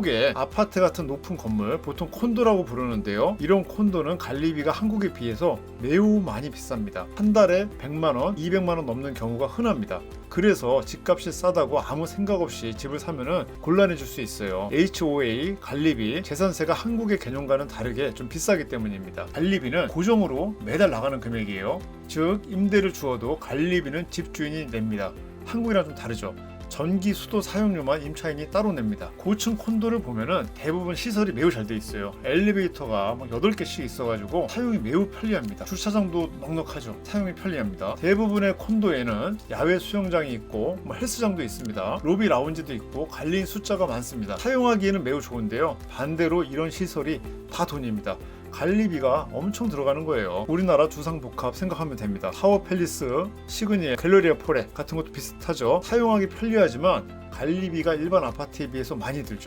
한국의 아파트 같은 높은 건물 보통 콘도라고 부르는데요. 이런 콘도는 관리비가 한국에 비해서 매우 많이 비쌉니다. 한 달에 100만 원, 200만 원 넘는 경우가 흔합니다. 그래서 집값이 싸다고 아무 생각 없이 집을 사면은 곤란해질 수 있어요. HOA, 관리비, 재산세가 한국의 개념과는 다르게 좀 비싸기 때문입니다. 관리비는 고정으로 매달 나가는 금액이에요. 즉 임대를 주어도 관리비는 집주인이 냅니다. 한국이랑 좀 다르죠. 전기, 수도 사용료만 임차인이 따로 냅니다. 고층 콘도를 보면은 대부분 시설이 매우 잘 돼 있어요. 엘리베이터가 막 8개씩 있어가지고 사용이 매우 편리합니다. 주차장도 넉넉하죠. 사용이 편리합니다. 대부분의 콘도에는 야외 수영장이 있고 뭐 헬스장도 있습니다. 로비 라운지도 있고 관리인 숫자가 많습니다. 사용하기에는 매우 좋은데요. 반대로 이런 시설이 다 돈입니다. 관리비가 엄청 들어가는 거예요. 우리나라 주상복합 생각하면 됩니다. 타워 팰리스, 시그니엘, 갤러리아 포레 같은 것도 비슷하죠. 사용하기 편리하지만 관리비가 일반 아파트에 비해서 많이 들죠.